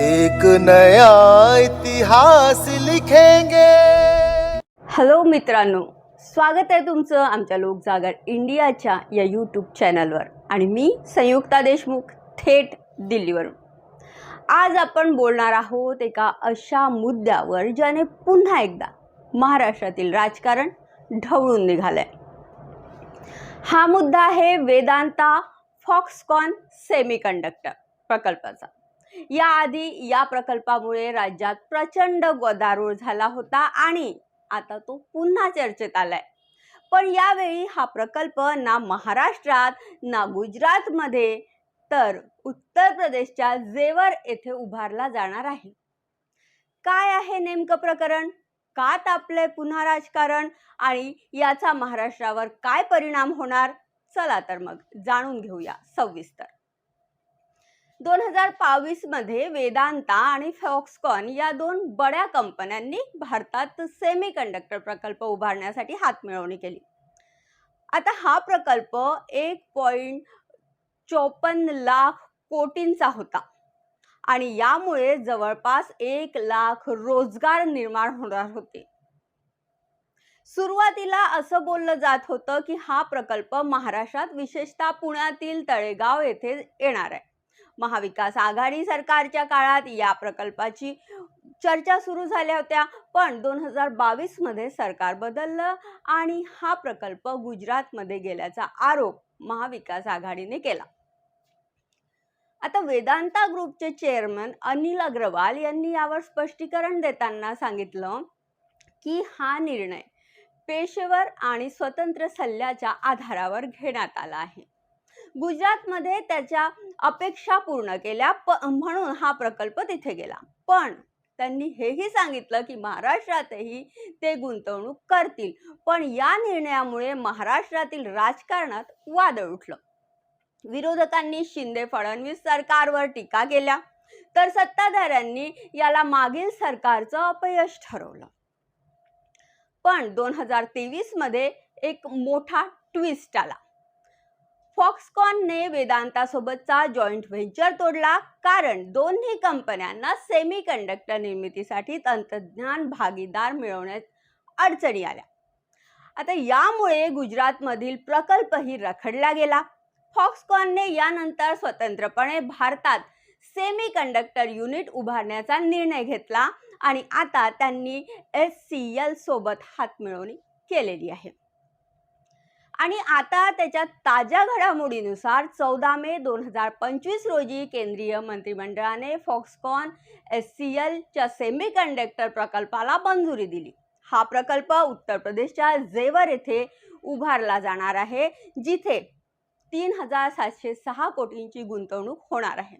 एक नया इतिहास लिखेंगे। हॅलो मित्रांनो स्वागत आहे तुमचं आमच्या लोकजागर इंडियाच्या या यूट्यूब चॅनलवर आणि मी संयुक्ता देशमुख थेट दिल्लीवरून. आज आपण बोलणार आहोत एका अशा मुद्द्यावर ज्याने पुन्हा एकदा महाराष्ट्रातील राजकारण ढवळून निघालंय. हा मुद्दा आहे वेदांता फॉक्सकॉन सेमीकंडक्टर प्रकल्पाचा. याआधी या प्रकल्पामुळे राज्यात प्रचंड गदारोळ झाला होता आणि आता तो पुन्हा चर्चेत आलाय. पण यावेळी हा प्रकल्प ना महाराष्ट्रात ना गुजरातमध्ये तर उत्तर प्रदेशच्या जेवर येथे उभारला जाणार आहे. काय आहे नेमकं प्रकरण? का तापलंय पुन्हा राजकारण आणि याचा महाराष्ट्रावर काय परिणाम होणार? चला तर मग जाणून घेऊया सविस्तर. दोन हजार बावीसमध्ये वेदांता आणि फॉक्सकॉन या दोन बड्या कंपन्यांनी भारतात सेमी कंडक्टर प्रकल्प उभारण्यासाठी हातमिळवणी केली. आता हा प्रकल्प एक पॉईंट चोपन्न लाख कोटींचा होता आणि यामुळे जवळपास एक लाख रोजगार निर्माण होणार होते. सुरुवातीला असं बोललं जात होतं की हा प्रकल्प महाराष्ट्रात विशेषतः पुण्यातील तळेगाव येथे येणार आहे. महाविकास आघाडी सरकारच्या काळात या प्रकल्पाची चर्चा सुरू झाल्या होत्या. पण दोन हजार बावीसमध्ये सरकार बदललं आणि हा प्रकल्प गुजरातमध्ये गेल्याचा आरोप महाविकास आघाडीने केला. आता वेदांता ग्रुपचे चेअरमन अनिल अग्रवाल यांनी यावर स्पष्टीकरण देताना सांगितलं की हा निर्णय पेशेवर आणि स्वतंत्र सल्ल्याच्या आधारावर घेण्यात आला आहे. गुजरातमध्ये त्याच्या अपेक्षा पूर्ण केल्या. प म्हणून हा प्रकल्प तिथे गेला. पण त्यांनी हेही सांगितलं की महाराष्ट्रातही ते गुंतवणूक करतील. पण या निर्णयामुळे महाराष्ट्रातील राजकारणात वादळ उठलं. विरोधकांनी शिंदे फडणवीस सरकारवर टीका केल्या. तर सत्ताधाऱ्यांनी याला मागील सरकारचं अपयश ठरवलं. पण दोन हजार तेवीसमध्ये एक मोठा ट्विस्ट आला. फॉक्सकॉनने वेदांतासोबतचा जॉईंट व्हेंचर तोडला. कारण दोन्ही कंपन्यांना सेमी कंडक्टर निर्मितीसाठी तंत्रज्ञान भागीदार मिळवण्यात अडचणी आल्या. आता यामुळे गुजरातमधील प्रकल्पही रखडला गेला. फॉक्सकॉनने यानंतर स्वतंत्रपणे भारतात सेमी कंडक्टर युनिट उभारण्याचा निर्णय घेतला आणि आता त्यांनी एस सी एल सोबत हातमिळवणी केलेली आहे. आणि आता त्याच्या ताज्या घडामोडीनुसार चौदा मे दोन हजार पंचवीस रोजी केंद्रीय मंत्रिमंडळाने फॉक्सकॉन एस सी एलच्या सेमीकंडक्टर प्रकल्पाला मंजुरी दिली. हा प्रकल्प उत्तर प्रदेशच्या जेवर येथे उभारला जाणार आहे जिथे तीन हजार सातशे सहा कोटींची गुंतवणूक होणार आहे.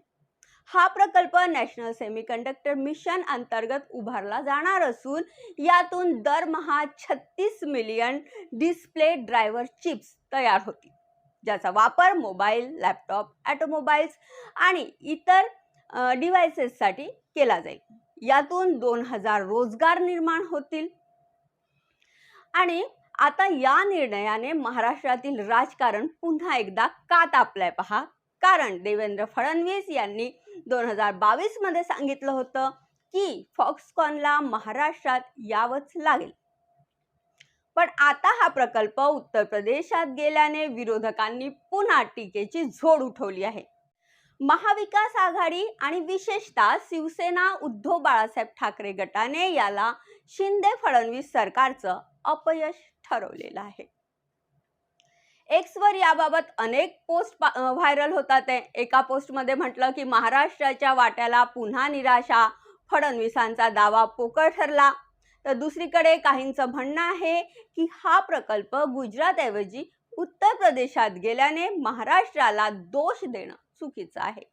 हा प्रकल्प नॅशनल सेमीकंडक्टर मिशन अंतर्गत उभारला जाणार असून यातून दरमहा छत्तीस मिलियन डिस्प्ले ड्रायव्हर चिप्स तयार होतील ज्याचा वापर मोबाईल लॅपटॉप ॲटोमोबाईल्स आणि इतर डिव्हायसेससाठी केला जाईल. यातून दोन हजार रोजगार निर्माण होतील. आणि आता या निर्णयाने महाराष्ट्रातील राजकारण पुन्हा एकदा का तापलंय पहा. कारण देवेंद्र फडणवीस यांनी दोन हजार बावीसमध्ये सांगितलं होतं की फॉक्सकॉनला महाराष्ट्रात यावंच लागेल. पण आता हा प्रकल्प उत्तर प्रदेशात गेल्याने विरोधकांनी पुन्हा टीकेची झोड उठवली आहे. महाविकास आघाडी आणि विशेषतः शिवसेना उद्धव बाळासाहेब ठाकरे गटाने याला शिंदे फडणवीस सरकारचं अपयश ठरवलेलं आहे. एक्सवर याबाबत अनेक पोस्ट व्हायरल होतात आहे. एका पोस्टमध्ये म्हटलं की महाराष्ट्राच्या वाट्याला पुन्हा निराशा फडणवीसांचा दावा पोकळ ठरला. तर दुसरीकडे काहींचं म्हणणं आहे की हा प्रकल्प गुजरातऐवजी उत्तर प्रदेशात गेल्याने महाराष्ट्राला दोष देणं चुकीचं आहे.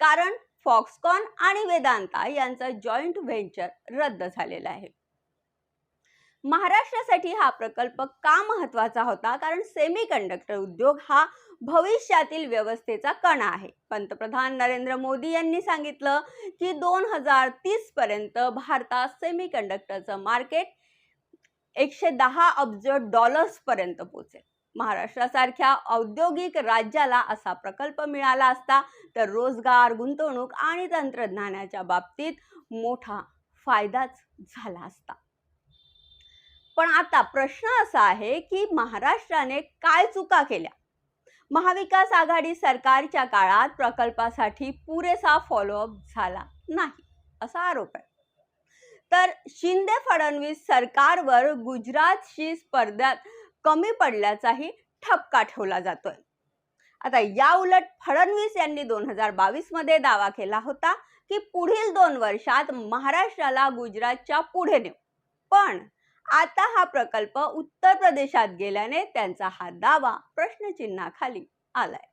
कारण फॉक्सकॉन आणि वेदांता यांचं जॉईंट व्हेंचर रद्द झालेलं आहे. महाराष्ट्रासाठी हा प्रकल्प का महत्त्वाचा होता? कारण सेमी कंडक्टर उद्योग हा भविष्यातील व्यवस्थेचा कणा आहे. पंतप्रधान नरेंद्र मोदी यांनी सांगितलं की दोन हजार तीस पर्यंत भारतात सेमी कंडक्टरचं मार्केट एकशे दहा अब्ज डॉलर्स पर्यंत पोहोचेल महाराष्ट्रासारख्या औद्योगिक राज्याला असा प्रकल्प मिळाला असता तर रोजगार गुंतवणूक आणि तंत्रज्ञानाच्या बाबतीत मोठा फायदाच झाला असता. पण आता प्रश्न असा आहे की महाराष्ट्राने काय चुका केल्या? महाविकास आघाडी सरकारच्या काळात प्रकल्पासाठी पुरेसा फॉलोअप झाला नाही असा आरोप आहे. तर शिंदे फडणवीस सरकारवर गुजरातशी स्पर्धात कमी पडल्याचाही ठपका ठेवला जातोय. आता या उलट फडणवीस यांनी दोन हजार बावीसमध्ये दावा केला होता की पुढील दोन वर्षात महाराष्ट्राला गुजरातच्या पुढे नेऊ. पण आता हा प्रकल्प उत्तर प्रदेशात गेल्याने त्यांचा हा दावा प्रश्नचिन्हाखाली आलाय.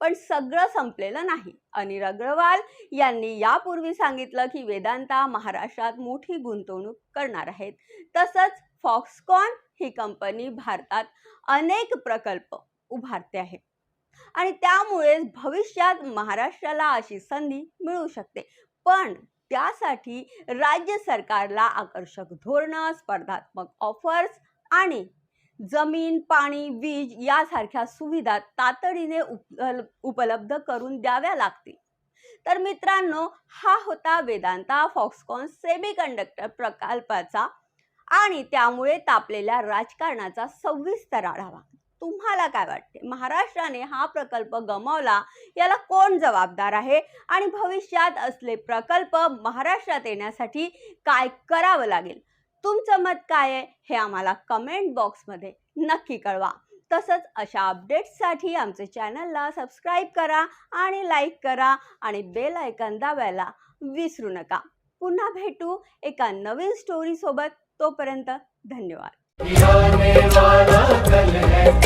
पण सगळं संपलेलं नाही. अनिल अग्रवाल यांनी यापूर्वी सांगितलं की वेदांता महाराष्ट्रात मोठी गुंतवणूक करणार आहेत. तसंच फॉक्सकॉन ही कंपनी भारतात अनेक प्रकल्प उभारते आहे. आणि त्यामुळेच भविष्यात महाराष्ट्राला अशी संधी मिळू शकते. पण त्यासाठी राज्य सरकारला आकर्षक धोरणं स्पर्धात्मक ऑफर्स आणि जमीन पाणी वीज यासारख्या सुविधा तातडीने उपल- उपलब्ध करून द्याव्या लागतील. तर मित्रांनो हा होता वेदांता फॉक्सकॉन सेमी कंडक्टर प्रकल्पाचा आणि त्यामुळे तापलेल्या राजकारणाचा सविस्तर आढावा. तुम्हाला काय वाटते? महाराष्ट्राने हा प्रकल्प गमावला याला कोण जबाबदार आहे? आणि भविष्यात असले प्रकल्प महाराष्ट्रात येण्यासाठी काय करावं लागेल? तुमचं मत काय आहे? हे आम्हाला कमेंट बॉक्समध्ये नक्की कळवा. तसंच अशा अपडेट्ससाठी आमचे चॅनलला सबस्क्राईब करा आणि लाईक करा आणि बेल आयकन दाबायला विसरू नका. पुन्हा भेटू एका नवीन स्टोरीसोबत तोपर्यंत धन्यवाद. वाला कल है